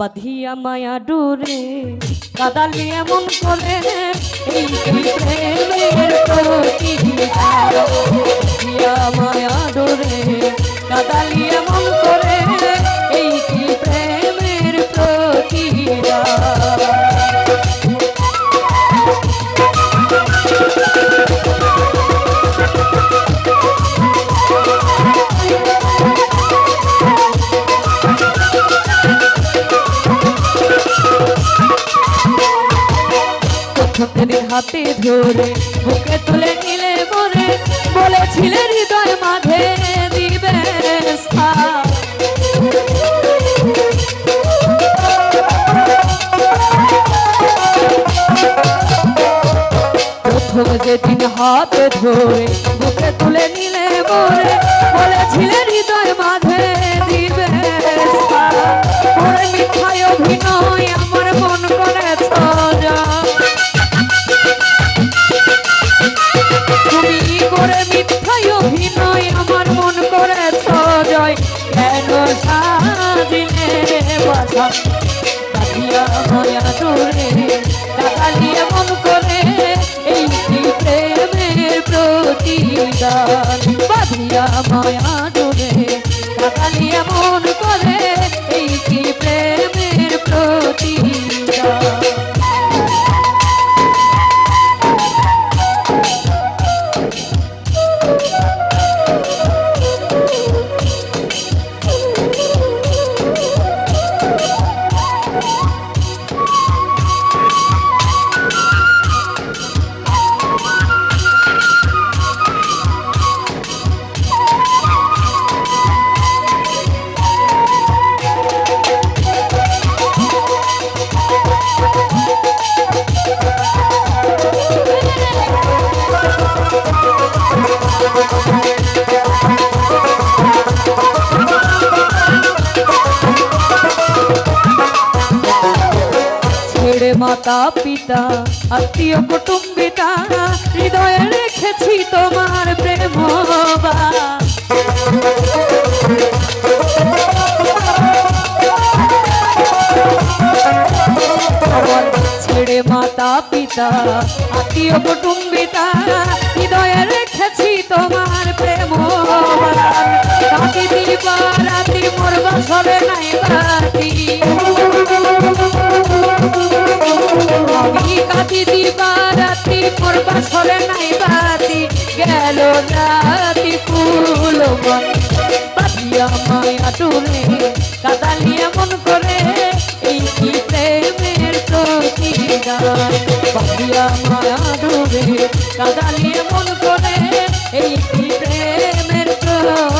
বাধিয়া মায়া ডোরে কাদালি এমন করে এই প্রেমের প্রতিহিতা হাতে ধরে, বুকে তুলে নিলে মরে, বলেছিলে হৃদয় মাঝে দিবে। প্রথম যেদিন হাতে ধরে, বুকে তুলে নিলে মরে, বলেছিলে হৃদয় মাঝে কাটিয়া মায়া ডোরে কাটালিয়া মন করে এই প্রেমের মায়া মাতা, পিতা, আত্মীয় কুটুম্বিতা হৃদয়ে রেখেছি তোমার প্রেম ছেড়ে মাতা, পিতা, আত্মীয় কুটুম্বিতা হৃদয়ে রেখেছি তোমার প্রেম রাতি দিবা রাতি মোর বাসরে নাই কাটি দিবা রাতি মোর বাসরে নাই বাতি। গেল রাতি ফুল মন বাদিয়া মায়া টুলে কাদালিয়া মন করে, এই কি প্রেমের প্রতিদান? বাদিয়া মায়া ডুবে কাদালিয়া মন করে, এই কি প্রেমের প্রতিদান?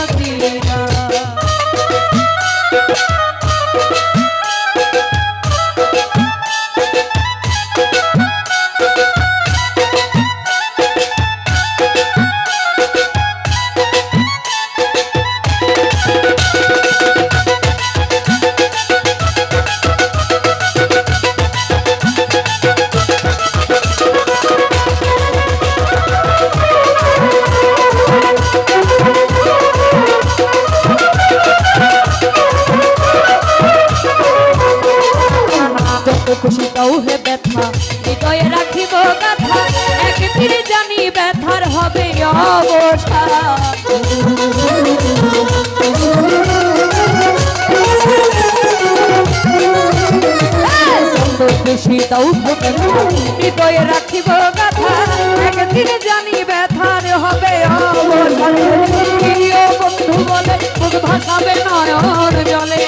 খুশি তাও হে ব্যথা। হৃদয়ে রাখিব কথা একদিন জানি ব্যথার হবে অবস্থা। যত খুশি তাও হৃদয়ে রাখিব কথা একদিন জানি ব্যথার হবে অবস্থা। বন্ধু বলে ভাসাবে নয়ন জলে।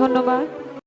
ধন্যবাদ।